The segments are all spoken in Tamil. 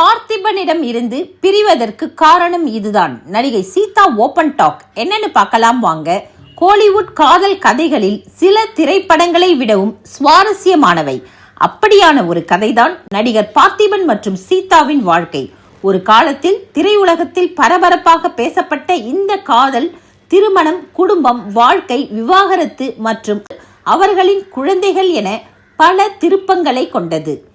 பார்த்திபனிடம் இருந்து பிரிவதற்கு காரணம் இதுதான். நடிகை சீதா ஓபன் டாக். என்னன்னு பார்க்கலாம் வாங்க. கோலிவுட் காதல் கதைகளில் சில திரைப்படங்களை விடவும் சுவாரஸ்யமானவை. அப்படியான ஒரு கதைதான் நடிகர் பார்த்திபன் மற்றும் சீதாவின் வாழ்க்கை. ஒரு காலத்தில் திரையுலகத்தில் பரபரப்பாக பேசப்பட்ட இந்த காதல் திருமணம் குடும்பம் வாழ்க்கை விவாகரத்து மற்றும் அவர்களின் குழந்தைகள் என பல திருப்பங்களை கொண்டது.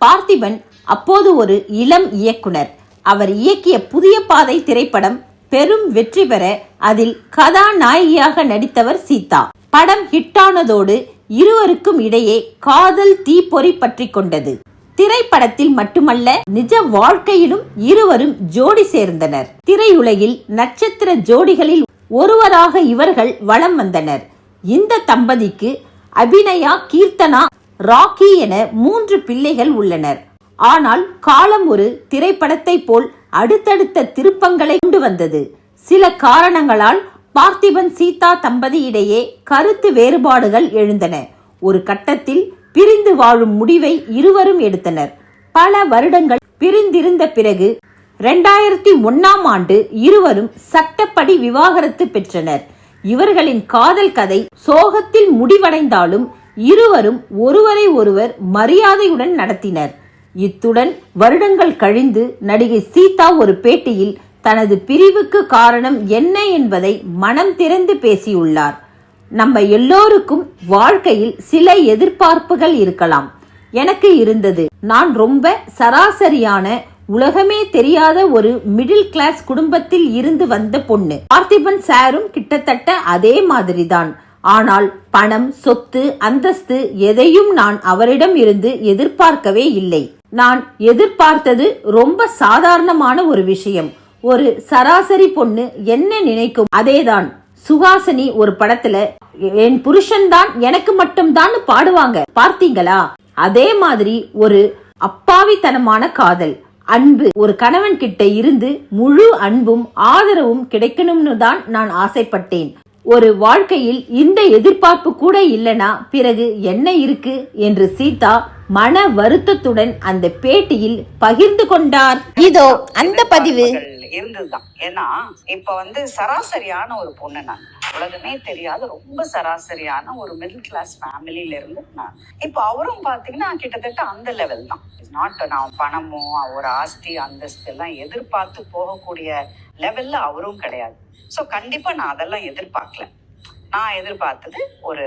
பார்த்திபன் அப்போது ஒரு இளம் இயக்குனர். அவர் இயக்கிய புதிய பாதை திரைப்படம் பெரும் வெற்றி பெற அதில் கதாநாயகியாக நடித்தவர் சீதா. படம் ஹிட்டானதோடு இருவருக்கும் இடையே காதல் தீப்பொறி பற்றி கொண்டது. திரைப்படத்தில் மட்டுமல்ல நிஜ வாழ்க்கையிலும் இருவரும் ஜோடி சேர்ந்தனர். திரையுலகில் நட்சத்திர ஜோடிகளில் ஒருவராக இவர்கள் வலம் வந்தனர். இந்த தம்பதிக்கு அபிநயா கீர்த்தனா ராக்கி என மூன்று பிள்ளைகள் உள்ளனர். ஆனால் காலம் ஒரு திரைப்படத்தை போல் அடுத்தடுத்த திருப்பங்களை கொண்டு வந்தது. சில காரணங்களால் பார்த்திபன் சீதா தம்பதியிடையே கருத்து வேறுபாடுகள் எழுந்தன. ஒரு கட்டத்தில் பிரிந்து வாழும் முடிவை இருவரும் எடுத்தனர். பல வருடங்கள் பிரிந்திருந்த பிறகு ரெண்டாயிரத்தி ஒன்னாம் ஆண்டு இருவரும் சட்டப்படி விவாகரத்து பெற்றனர். இவர்களின் காதல் கதை சோகத்தில் முடிவடைந்தாலும் இருவரும் ஒருவரை ஒருவர் மரியாதையுடன் நடத்தினர். இத்துடன் வருடங்கள் கழிந்து நடிகை சீதா ஒரு பேட்டியில் தனது பிரிவுக்கு காரணம் என்ன என்பதை மனம் திறந்து பேசியுள்ளார். நம்ம எல்லோருக்கும் வாழ்க்கையில் சில எதிர்பார்ப்புகள் இருக்கலாம். எனக்கு இருந்தது. நான் ரொம்ப சராசரியான உலகமே தெரியாத ஒரு மிடில் கிளாஸ் குடும்பத்தில் இருந்து வந்த பொண்ணு. பார்த்திபன் சாரும் கிட்டத்தட்ட அதே மாதிரிதான். ஆனால் பணம் சொத்து அந்தஸ்து எதையும் நான் அவரிடம் இருந்து எதிர்பார்க்கவே இல்லை. நான் எதிர்பார்த்தது ரொம்ப சாதாரணமான ஒரு விஷயம். ஒரு சராசரி பொண்ணு என்ன நினைக்கும் அதேதான். சுஹாசினி ஒரு படத்துல என் புருஷன் தான் எனக்கு மட்டும் தான் பாடுவாங்க. பார்த்தீங்களா? அதே மாதிரி ஒரு அப்பாவித்தனமான காதல். அன்பு. ஒரு கணவன் கிட்ட இருந்து முழு அன்பும் ஆதரவும் கிடைக்கணும்னு தான் நான் ஆசைப்பட்டேன். ஒரு வாழ்க்கையில் இந்த எதிர்பார்ப்பு கூட இல்லனா பிறகு என்ன இருக்கு? என்று சீதா மன வருத்தத்துடன் அந்த பேட்டியில் பகிர்ந்து கொண்டார். இதோ அந்த பதிவு. இருந்ததுதான் ஏன்னா இப்ப வந்து சராசரியான ஒரு பொண்ணு நான். உலகமே தெரியாத ரொம்ப சராசரியான ஒரு மிடில் கிளாஸ் ஃபேமிலில இருந்து நான். இப்ப அவரும் பாத்தீங்கன்னா கிட்டத்தட்ட அந்த லெவல் தான். நாட் நான் பணமோ ஒரு ஆஸ்தி அந்தஸ்து எல்லாம் எதிர்பார்த்து போகக்கூடிய லெவல்ல அவரும் கிடையாது. சோ கண்டிப்பா நான் அதெல்லாம் எதிர்பார்க்கல. நான் எதிர்பார்த்தது ஒரு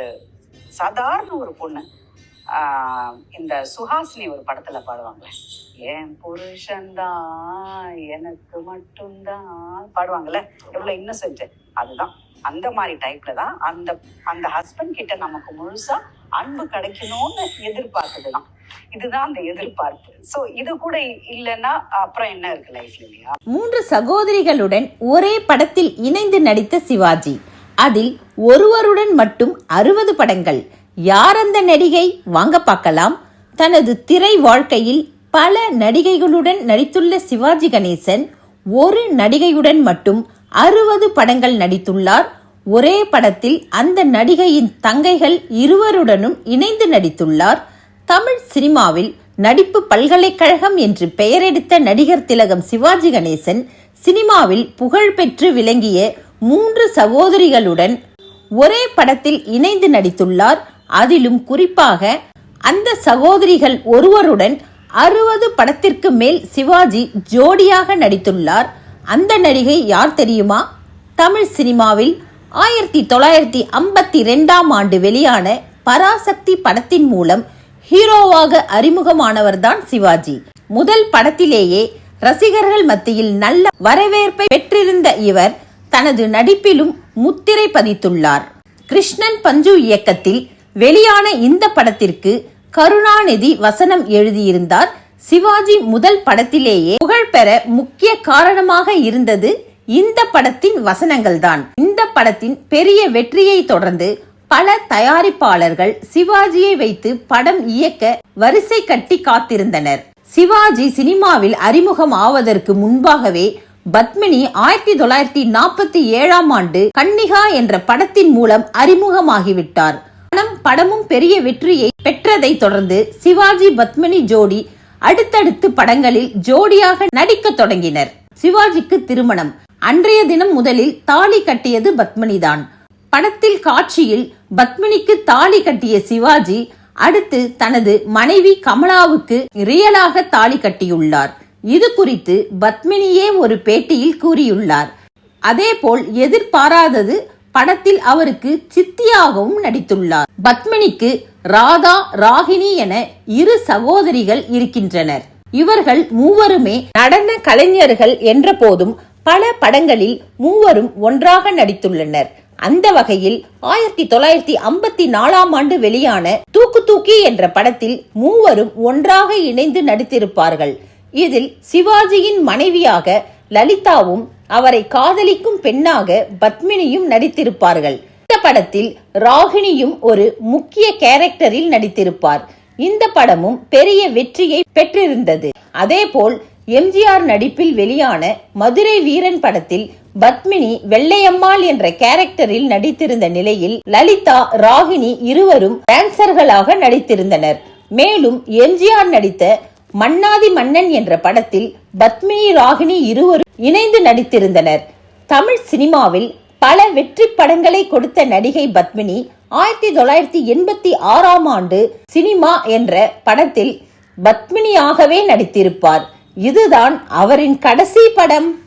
சாதாரண ஒரு பொண்ணு. இந்த சுஹாசினி ஒரு படத்துல பாடுவாங்க என் புருஷன்தான் எனக்கு மட்டும்தான் பாடுவாங்கல்ல. எவ்வளவு இன்னசென்ட் அதுதான். அந்த மாதிரி டைப்ல தான் அந்த அந்த ஹஸ்பண்ட் கிட்ட நமக்கு முழுசா அன்பு கிடைக்கணும்னு எதிர்பார்த்ததுதான். இதுதான் அந்த எதிர்பார்ப்பு. சோ இது கூட இல்லைன்னா அப்புறம் என்ன இருக்கு லைஃப்ல இல்லையா? மூன்று சகோதரிகளுடன் ஒரே படத்தில் இணைந்து நடித்த சிவாஜி. அதில் ஒருவருடன் மட்டும் அறுபது படங்கள். யார் அந்த நடிகை? வாங்க பார்க்கலாம். தனது திரை வாழ்க்கையில் பல நடிகைகளுடன் நடித்துள்ள சிவாஜி கணேசன் ஒரு நடிகையுடன் மட்டும் அறுபது படங்கள் நடித்துள்ளார். ஒரே படத்தில் அந்த நடிகையின் தங்கைகள் இருவருடனும் இணைந்து நடித்துள்ளார். தமிழ் சினிமாவில் நடிப்பு பல்கலைக்கழகம் என்று பெயரெடுத்த நடிகர் திலகம் சிவாஜி கணேசன் சினிமாவில் புகழ்பெற்று விளங்கிய மூன்று சகோதரிகளுடன் ஒரே படத்தில் இணைந்து நடித்துள்ளார். அதிலும் குறிப்பாக அந்த சகோதரிகள் ஒருவருடன் அறுபது படத்திற்கு மேல் சிவாஜி ஜோடியாக நடித்துள்ளார். அந்த நடிகை யார் தெரியுமா? தமிழ் சினிமாவில் ஆயிரத்தி தொள்ளாயிரத்தி ஐம்பத்தி ரெண்டாம் ஆண்டு வெளியான பராசக்தி படத்தின் மூலம் ஹீரோவாக அறிமுகமானவர்தான் சிவாஜி. முதல் படத்திலேயே ரசிகர்கள் மத்தியில் நல்ல வரவேற்பை பெற்றிருந்த இவர் தனது நடிப்பிலும் முத்திரை பதித்துள்ளார். கிருஷ்ணன் பஞ்சு இயக்கத்தில் வெளியான இந்த படத்திற்கு கருணாநிதி வசனம் எழுதியிருந்தார். சிவாஜி முதல் படத்திலேயே புகழ்பெற முக்கிய காரணமாக இருந்தது இந்த படத்தின் வசனங்கள்தான். இந்த படத்தின் பெரிய வெற்றியை தொடர்ந்து பல தயாரிப்பாளர்கள் சிவாஜியை வைத்து படம் இயக்க வரிசை கட்டி காத்திருந்தனர். சிவாஜி சினிமாவில் அறிமுகம் ஆவதற்கு முன்பாகவே பத்மினி ஆயிரத்தி தொள்ளாயிரத்தி நாற்பத்தி ஏழாம் ஆண்டு கன்னிகா என்ற படத்தின் மூலம் அறிமுகமாகிவிட்டார். படம் படமும் பெரிய வெற்றியை பெற்றதை தொடர்ந்து சிவாஜி பத்மினி ஜோடி அடுத்தடுத்து படங்களில் ஜோடியாக நடிக்க தொடங்கினர். சிவாஜிக்கு திருமணம். அன்றைய தினம் முதலில் தாலி கட்டியது பத்மினிதான். படத்தில் காட்சியில் பத்மினிக்கு தாலி கட்டிய சிவாஜி அடுத்து தனது மனைவி கமலாவுக்கு ரியலாக தாலி கட்டியுள்ளார். இது குறித்து பத்மினியே ஒரு பேட்டியில் கூறியுள்ளார். அதேபோல் எதிர்பாராதது படத்தில் அவருக்கு சித்தியாகவும் நடித்துள்ளார். பத்மினிக்கு ராதா ராகினி என இரு சகோதரிகள் இருக்கின்றனர். இவர்கள் மூவருமே நடன கலைஞர்கள் என்ற போதும் பல படங்களில் மூவரும் ஒன்றாக நடித்துள்ளனர். அந்த வகையில் ஆயிரத்தி தொள்ளாயிரத்தி ஐம்பத்தி நாலாம் ஆண்டு வெளியான தூக்கு தூக்கி என்ற படத்தில் மூவரும் ஒன்றாக இணைந்து நடித்திருப்பார்கள். இதில் சிவாஜியின் மனைவியாக லலிதாவும் அவரை காதலிக்கும் பெண்ணாக பத்மினியும் நடித்திருப்பார்கள். இந்த படத்தில் ராகினியும் ஒரு முக்கிய கேரக்டரில் நடித்திருப்பார். இந்த படமும் பெரிய வெற்றியை பெற்றிருந்தது. அதேபோல் எம்ஜிஆர் நடிப்பில் வெளியான மதுரை வீரன் படத்தில் பத்மினி வெள்ளையம்மாள் என்ற கேரக்டரில் நடித்திருந்த நிலையில் லலிதா ராகினி இருவரும் டான்சர்களாக நடித்திருந்தனர். மேலும் எம்ஜிஆர் நடித்த மன்னாதி மன்னன் என்ற படத்தில் பத்மினி ராகினி இருவரும் இணைந்து நடித்திருந்தனர். தமிழ் சினிமாவில் பல வெற்றி படங்களை கொடுத்த நடிகை பத்மினி ஆயிரத்தி தொள்ளாயிரத்தி எண்பத்தி ஆறாம் ஆண்டு சினிமா என்ற படத்தில் பத்மினியாகவே நடித்திருப்பார். இதுதான் அவரின் கடைசி படம்.